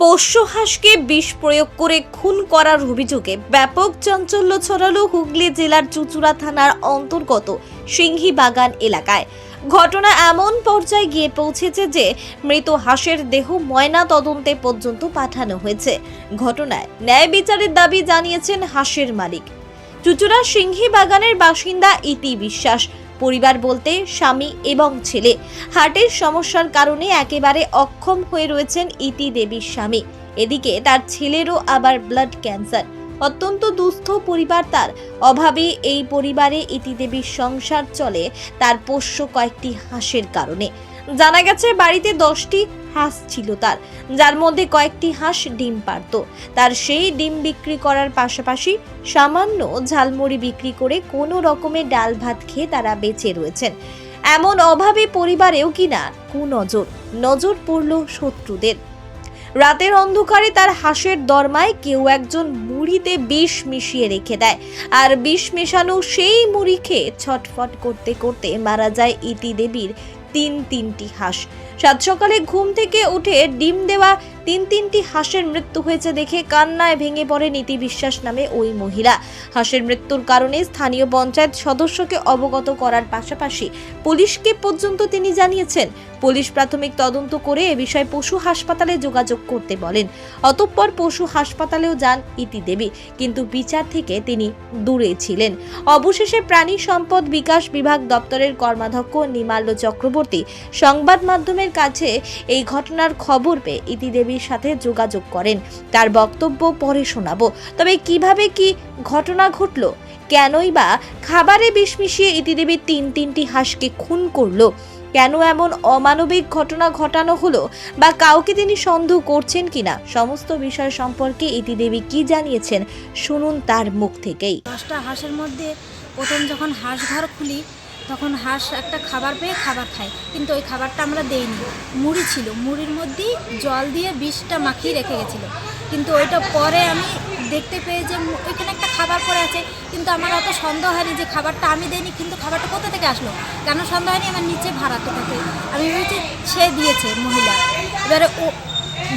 পোষ্য হাঁসকে বিষ প্রয়োগ করে খুন করার অভিযোগে ব্যাপক চাঞ্চল্য ছড়ালো হুগলি জেলার চুচুড়া থানার অন্তর্গত সিংহি বাগান এলাকায়। ঘটনা এমন পর্যায়ে গিয়ে পৌঁছেছে যে মৃত হাঁসের দেহ ময়না তদন্তে পর্যন্ত পাঠানো হয়েছে। ঘটনায় ন্যায় বিচারের দাবি জানিয়েছেন হাঁসের মালিক। চুচুড়া সিংহি বাগানের বাসিন্দা ইতি বিশ্বাস পরিবার বলতে স্বামী এবং ছেলে। হার্টের সমস্যার কারণে একেবারে অক্ষম হয়ে রয়েছেন ইতি দেবীর স্বামী। এদিকে তার ছেলেরও আবার ব্লাড ক্যান্সার। অত্যন্ত দুস্থ পরিবার তার। অভাবে এই পরিবারে ইতিদেবীর সংসার চলে তার পোষ্য কয়েকটি হাঁসের কারণে। জানা গেছে বাড়িতে দশটি হাঁস ছিল তার। যার মধ্যে কয়েকটি হাঁস ডিম পারত তার সেই ডিম বিক্রি করার পাশাপাশি সামান্য ঝালমুড়ি বিক্রি করে কোনো রকমের ডাল ভাত খেয়ে তারা বেঁচে রয়েছেন। এমন অভাবে পরিবারেও কিনা কুনজর, নজর পড়ল শত্রুদের। রাতের অন্ধকারে তার হাঁসের দরমায় কেউ একজন মুড়িতে বিষ মিশিয়ে রেখে দেয়। আর বিষ মেশানো সেই মুড়ি খেয়ে ছটফট করতে করতে মারা যায় ইতি দেবীর তিন তিনটি হাঁস। সাত সকালে ঘুম থেকে উঠে ডিম দেওয়া তিন তিনটি হাঁসের মৃত্যু হয়েছে দেখে কান্নায় ভেঙে পড়ে নীতি বিশ্বাস নামে ওই মহিলা। হাঁসের মৃত্যুর কারণে স্থানীয় পঞ্চায়েত সদস্যকে অবগত করার পাশাপাশি পুলিশকে পর্যন্ত তিনি জানিয়েছেন। পুলিশ প্রাথমিক তদন্ত করে এ বিষয়ে পশু হাসপাতালে যোগাযোগ করতে বলেন। অতঃপর পশু হাসপাতালেও যান ইতি দেবী, কিন্তু বিচার থেকে তিনি দূরে ছিলেন। অবশেষে প্রাণী সম্পদ বিকাশ বিভাগ দপ্তরের কর্মাধ্যক্ষ নিমাল্য চক্রবর্তী সংবাদ মাধ্যমের কাছে এই ঘটনার খবর পেয়ে ইতি দেবীর সাথে যোগাযোগ করেন। তার বক্তব্য পরে শোনাবো। তবে কীভাবে কি ঘটনা ঘটলো? কেনই বা খাবারে বিষ মিশিয়ে ইতিদেবীর তিন তিনটি হাঁসকে খুন করল? কেন এমন অমানবিক ঘটনা ঘটানো হলো? বা কাউকে তিনি সন্দেহ করছেন কিনা? সমস্ত বিষয় সম্পর্কে ইতিদেবী কি জানিয়েছেন? শুনুন তার মুখ থেকেই। দশটা হাঁসের মধ্যে প্রথম যখন হাঁস ঘর খুলি তখন হাঁস একটা খাবার পেয়ে খাবার খায়। কিন্তু ওই খাবারটা আমরা দেইনি। মুড়ি ছিল। মুড়ির মধ্যেই জল দিয়ে বিষটা মাখিয়ে রেখে গেছিল। কিন্তু ওইটা পরে আমি দেখতে পেয়ে যে ওইখানে একটা খাবার পড়ে আছে। কিন্তু আমার অত সন্দেহ হয়নি যে খাবারটা আমি দেইনি, কিন্তু খাবারটা কোথা থেকে আসলো? কেন সন্দেহ হয়নি? আমার নিচে ভাড়াতে থাকে। আমি ভেবেছি সে দিয়েছে মহিলা। এবারে ও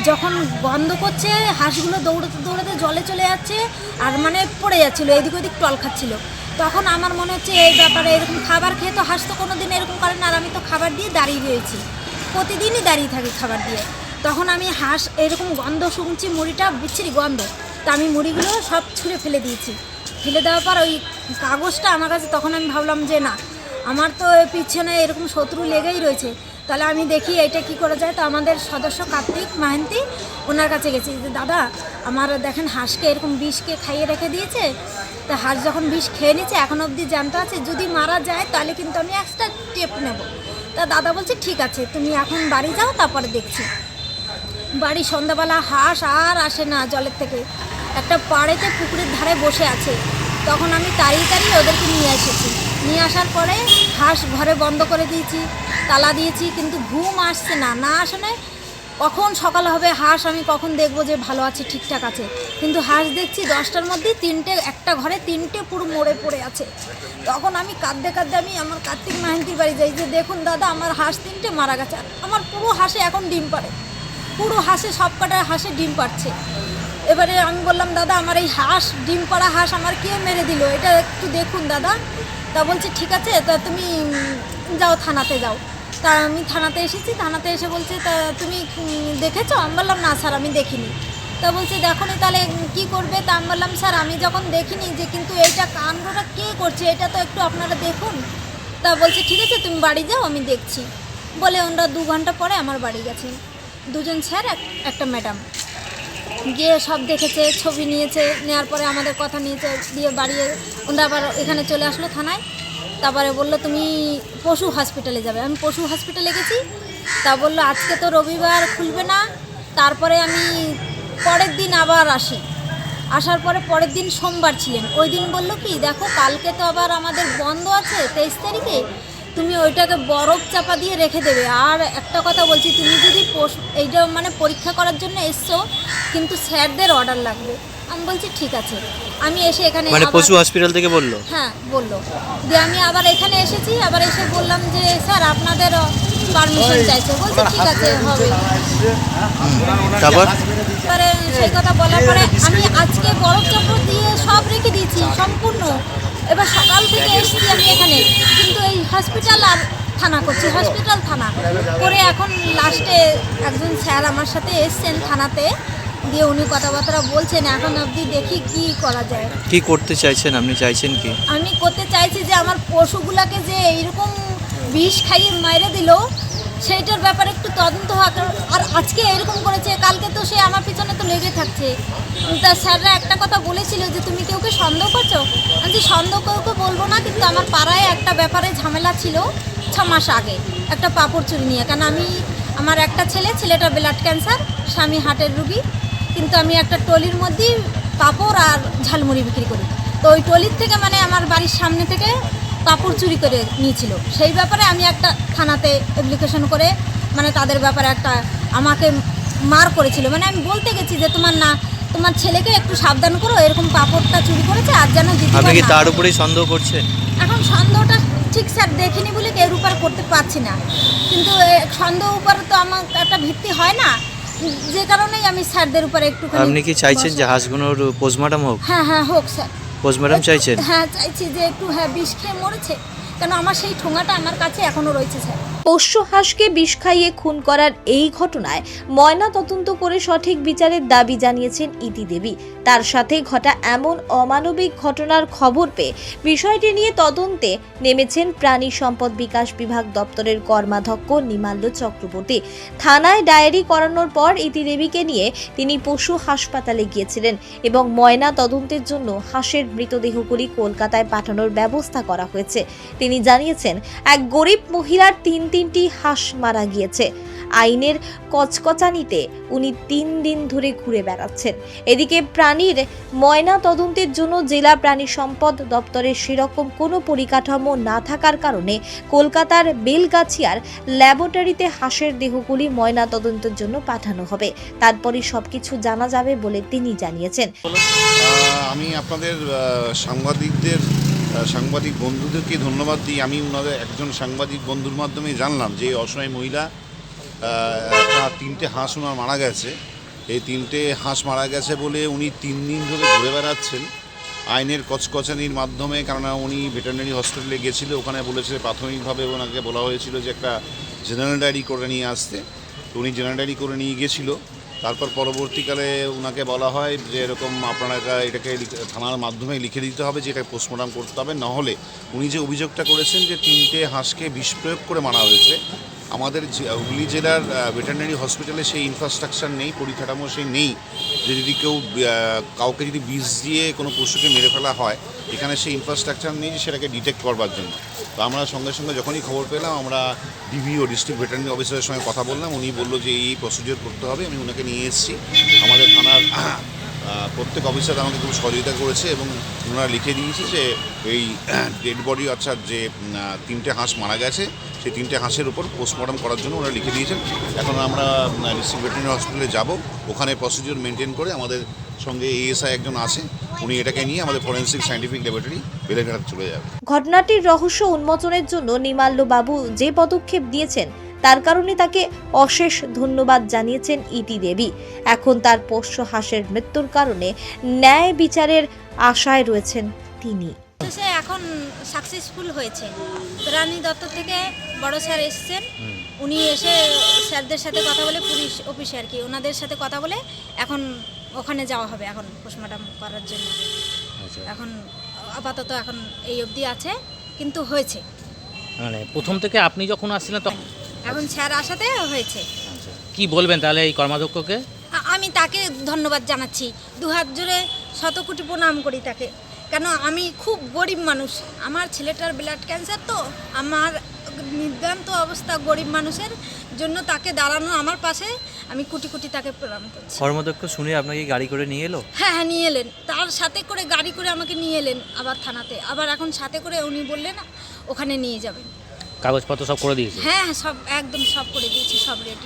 যখন বন্ধ করছে, হাঁসগুলো দৌড়াতে দৌড়াতে জলে চলে যাচ্ছে আর মানে পড়ে যাচ্ছিল। এদিক ওদিক টল খাচ্ছিল তখন আমার মনে হচ্ছে এই ব্যাপারে এরকম খাবার খেয়ে তো হাঁস তো কোনো দিন এরকম করে না, আর আমি তো খাবার দিয়ে দাঁড়িয়ে রয়েছি। প্রতিদিনই দাঁড়িয়ে থাকি খাবার দিয়ে। তখন আমি হাঁস, এরকম গন্ধ শুনছি, মুড়িটা বিচ্ছিরি গন্ধ। তা আমি মুড়িগুলো সব ছুঁড়ে ফেলে দিয়েছি। ফেলে দেওয়ার পর ওই কাগজটা আমার কাছে, তখন আমি ভাবলাম যে না, আমার তো পিছনে এরকম শত্রু লেগেই রয়েছে। তাহলে আমি দেখি এটা কি করা যায়। তো আমাদের সদস্য কার্তিক মাহান্তি, ওনার কাছে গেছি। যে দাদা, আমার দেখেন হাঁসকে এরকম বিষকে খাইয়ে রেখে দিয়েছে। তা হাঁস যখন বিষ খেয়ে নিচ্ছে এখন অবধি জানতে আছে। যদি মারা যায়, তাহলে কিন্তু আমি এক্সট্রা টেপ নেব। তা দাদা বলছে, ঠিক আছে, তুমি এখন বাড়ি যাও, তারপরে দেখছি। বাড়ি সন্ধ্যাবেলা হাঁস আর আসে না জলের থেকে। একটা পাড়েতে পুকুরের ধারে বসে আছে। তখন আমি তাড়িয়ে তাড়িয়ে ওদেরকে নিয়ে এসেছি। নিয়ে আসার পরে হাঁস ঘরে বন্ধ করে দিয়েছি, তালা দিয়েছি, কিন্তু ঘুম আসছে না। না আসলে কখন সকাল হবে, হাঁস আমি কখন দেখব যে ভালো আছে, ঠিকঠাক আছে? কিন্তু হাঁস দেখছি দশটার মধ্যে তিনটে, একটা ঘরে তিনটে পুরো মরে পড়ে আছে। তখন আমি কাঁদতে কাঁদতে আমি আমার কার্তিক মাহিন্তির বাড়ি যাই, যে দেখুন দাদা, আমার হাঁস তিনটে মারা গেছে। আমার পুরো হাঁসে এখন ডিম পাড়ে। পুরো হাঁসে সব কটা হাঁসে ডিম পাড়ছে। এবারে আমি বললাম, দাদা, আমার এই হাঁস, ডিম পাড়া হাঁস আমার কে মেরে দিল? এটা একটু দেখুন দাদা। তা বলছে, ঠিক আছে, তা তুমি যাও থানাতে যাও। তা আমি থানাতে এসেছি, থানাতে এসে বলছে, তা তুমি দেখেছ? আমি বললাম, না স্যার, আমি দেখিনি। তা বলছে, দেখো নি তাহলে কী করবে? তা আমি বললাম, স্যার, আমি যখন দেখিনি যে, কিন্তু এইটা কাণ্ডটা কে করছে, এটা তো একটু আপনারা দেখুন। তা বলছে, ঠিক আছে, তুমি বাড়ি যাও, আমি দেখছি। বলে ওনারা দু ঘণ্টা পরে আমার বাড়ি গেছে দুজন স্যার একটা ম্যাডাম। গিয়ে সব দেখেছে, ছবি নিয়েছে নেওয়ার পরে আমাদের কথা নিয়েছে, দিয়ে বাড়িয়ে ওনারা আবার এখানে চলে আসলো থানায়। তারপরে বলল, তুমি পশু হসপিটালে যাবে। আমি পশু হসপিটালে গেছি। তা বলল, আজকে তো রবিবার, খুলবে না। তারপরে আমি পরের দিন আবার আসি। আসার পরে পরের দিন সোমবার ছিলেন। ওই দিন বলল কি, দেখো, কালকে তো আবার আমাদের বন্ধ আছে, তেইশ তারিখে। তুমি ওইটাকে বরফ চাপা দিয়ে রেখে দেবে। আর একটা কথা বলছি তুমি যদি এইটা মানে পরীক্ষা করার জন্য এসছো কিন্তু স্যারদের অর্ডার লাগবে। আমি বলছি ঠিক আছে। আমি এসে এখানে মানে পশু হসপিটাল থেকে বলল? হ্যাঁ বলল। দিয়ে আমি আবার এখানে এসেছি আবার এসে বললাম যে স্যার আপনাদের পারমিশন চাইছে। বলছে ঠিক আছে হবে। তারপর? এবারে সেই কথা বলার পরে আমি আজকে বরফ চক্র দিয়ে সব রেখে দিয়েছি সম্পূর্ণ। এবার সকাল থেকে এসেছি আমি এখানে। কিন্তু এই হসপিটাল আর থানা করছি হসপিটাল থানা। করে এখন লাস্টে একজন স্যার আমার সাথে এসছেন থানাতে দিয়ে উনি কথাবার্তা বলছেন এখন অবধি দেখি কি করা যায়। কি করতে চাইছেন? আপনি চাইছেন কি? আমি করতে চাইছি যে আমার পশুগুলাকে যে এইরকম বিষ খাইয়ে মাইরে দিল সেইটার ব্যাপারে একটু তদন্ত হওয়া কারণ- আর আজকে এরকম করেছে কালকে তো সে আমার পিছনে তো লেগে থাকছে। তা স্যাররা একটা কথা বলেছিল যে, তুমি কেউকে সন্দেহ করছ? আমি সন্দেহ কাউকে বলব না, কিন্তু আমার পাড়ায় একটা ব্যাপারে ঝামেলা ছিল ছ মাস আগে, একটা পাপড় চুরি নিয়ে। কারণ আমি, আমার একটা ছেলে ছেলেটা ব্লাড ক্যান্সার, স্বামী হার্টের রুগী, কিন্তু আমি একটা টলির মধ্যেই পাপড় আর ঝালমুড়ি বিক্রি করি। তো ওই টলির থেকে মানে আমার বাড়ির সামনে থেকে পাপড় চুরি করে নিয়েছিল। সেই ব্যাপারে আমি একটা থানাতে অ্যাপ্লিকেশন করে মানে তাদের ব্যাপারে একটা আমাকে মার করেছিল। মানে আমি বলতে গেছি যে তোমার না তোমার ছেলেকে একটু সাবধান করো এরকম পাপড়টা চুরি করেছে আর যেন আপনি কি তার উপরেই সন্দেহ করছেন এখন সন্দেহটা ঠিক স্যার দেখিনি বলে এর উপর করতে পারছি না। কিন্তু সন্দেহ উপর তো আমার একটা ভিত্তি হয় না। যে কারণেই আমি স্যারদের উপরে একটু আপনি কি চাইছেন যে হাঁসগুলোর পোস্টমর্টম হোক? হ্যাঁ হ্যাঁ হোক স্যার। পোস্টমর্টম চাইছেন? হ্যাঁ চাইছি যে একটু হ্যাঁ বিষ খেয়ে মরেছে। কেন আমার সেই ঠোঙাটা আমার কাছে এখনও রয়েছে স্যার। পোষ্য হাঁসকে বিষ খাইয়ে খুন করার এই ঘটনায় ময়না তদন্ত করে সঠিক বিচারের দাবি জানিয়েছেন ইতি দেবী। তার সাথে ঘটা এমন অমানবিক ঘটনার খবর পেয়ে বিষয়টি নিয়ে তদন্তে নেমেছেন প্রাণী সম্পদ বিকাশ বিভাগ দপ্তরের কর্মাধ্যক্ষ নিমাল্য চক্রবর্তী। থানায় ডায়েরি করানোর পর ইতি দেবীকে নিয়ে তিনি পশু হাসপাতালে গিয়েছিলেন এবং ময়না তদন্তের জন্য হাঁসের মৃতদেহগুলি কলকাতায় পাঠানোর ব্যবস্থা করা হয়েছে। তিনি জানিয়েছেন, এক গরিব মহিলার তিন তিনটি হাঁস মারা গিয়েছে। আইনের কচকচানিতে উনি তিন দিন ধরে ঘুরে বেড়াচ্ছেন। এদিকে প্রাণীর ময়না তদন্তের জন্য জেলা প্রাণী সম্পদ দপ্তরের সেরকম কোনো পরিকাঠামো না থাকার কারণে কলকাতার বেলগাছিয়ার ল্যাবরেটরিতে হাঁসের দেহগুলি ময়না তদন্তের জন্য পাঠানো হবে। তারপরই সবকিছু জানা যাবে বলে তিনি জানিয়েছেন। আমি আপনাদের সাংবাদিকদের সাংবাদিক বন্ধুদেরকে ধন্যবাদ দিই। আমি ওনাদের একজন সাংবাদিক বন্ধুর মাধ্যমে জানলাম যে অসহায় মহিলা তিনটে হাঁস ওনার মারা গেছে। এই তিনটে হাঁস মারা গেছে বলে উনি তিন দিন ধরে ঘুরে বেড়াচ্ছেন। আইনের কচকচানির মাধ্যমে, কেননা উনি ভেটেরিনারি হসপিটালে গেছিল, ওখানে বলেছে প্রাথমিকভাবে ওনাকে বলা হয়েছিল যে একটা জেনারেল ডায়েরি করে নিয়ে আসতে। উনি জেনারেল ডায়েরি করে নিয়ে গেছিল। তারপর পরবর্তীকালে ওনাকে বলা হয় যে এরকম আপনারা এটাকে থানার মাধ্যমে লিখে দিতে হবে যে এটা পোস্টমর্টম করতে হবে। নাহলে উনি যে অভিযোগটা করেছেন যে তিনটে হাঁসকে বিষ প্রয়োগ করে মারা হয়েছে আমাদের হুগলি জেলার ভেটেরিনারি হসপিটালে সেই ইনফ্রাস্ট্রাকচার নেই, পরিকাঠামো সেই নেই। যে যদি কেউ কাউকে যদি বিষ দিয়ে কোনো পশুকে মেরে ফেলা হয়, এখানে সেই ইনফ্রাস্ট্রাকচার নেই সেটাকে ডিটেক্ট করবার জন্য। তো আমরা সঙ্গে সঙ্গে যখনই খবর পেলাম, আমরা ডিভিও ডিস্ট্রিক্ট ভেটেরিনারি অফিসারের সঙ্গে কথা বললাম। উনি বলল যে, এই প্রসিডিওর করতে হবে, আমি ওনাকে নিয়ে এসেছি। আমাদের থানার প্রত্যেক অফিসার আমাকে খুব সহযোগিতা করেছে এবং ওনারা লিখে দিয়েছে যে, এই ডেড বডি অর্থাৎ যে তিনটে হাঁস মারা গেছে সেই তিনটে হাঁসের উপর পোস্টমর্টম করার জন্য ওনারা লিখে দিয়েছেন। এখন আমরা ডিস্ট্রিক্ট ভেটেরিনারি হসপিটালে যাব। ওখানে প্রসিডিওর মেনটেন করে আমাদের সঙ্গে এএসআই একজন আছে, উনি এটাকে নিয়ে আমাদের ফরেন্সিক সায়েন্টিফিক ল্যাবরেটরি বেলেঘাট চলে যাবে। ঘটনাটির রহস্য উন্মোচনের জন্য নিমাল্য বাবু যে পদক্ষেপ দিয়েছেন, তার কারণে তাকে অশেষ ধন্যবাদ জানিয়েছেন ইতি দেবী। এখন তার পোষ্য হাঁসের মৃত্যুর কারণে ন্যায় বিচারের আশায় রয়েছেন তিনি। সে এখন সাকসেসফুল হয়েছে। রানী দত্ত থেকে বড় স্যার এসেছেন। উনি এসে স্যারদের সাথে কথা বলে পুলিশ অফিসে আর কি ওনাদের সাথে কথা বলে এখন ওখানে যাওয়া হবে এখন পোস্টমর্টম করার জন্য। এখন আপাতত এখন এই অবধি আছে কিন্তু হয়েছে। মানে প্রথম থেকে আপনি যখন আসছিলেন তখন এখন স্যার আসাতে হয়েছে। কি বলবেন তাহলে এই কর্মাধ্যক্ষকে? আমি তাকে ধন্যবাদ জানাচ্ছি। দু দুহাত জুড়ে শত কোটি প্রণাম করি তাকে। কেন আমি খুব গরিব মানুষ। আমার ছেলেটার ব্লাড ক্যান্সার তো আমার নির্দান্ত অবস্থা গরিব মানুষের জন্য তাকে দাঁড়ানো আমার পাশে আমি কোটি কোটি তাকে প্রণাম করছি। কর্মদক্ষ শুনে আপনাকে গাড়ি করে নিয়ে এলো? হ্যাঁ হ্যাঁ নিয়ে এলেন। তার সাথে করে গাড়ি করে আমাকে নিয়ে এলেন আবার থানাতে। আবার এখন সাথে করে উনি বললেন ওখানে নিয়ে যাবেন। কাগজপত্র সব করে দিয়েছে? হ্যাঁ হ্যাঁ সব একদম সব করে দিয়েছি সব রেডি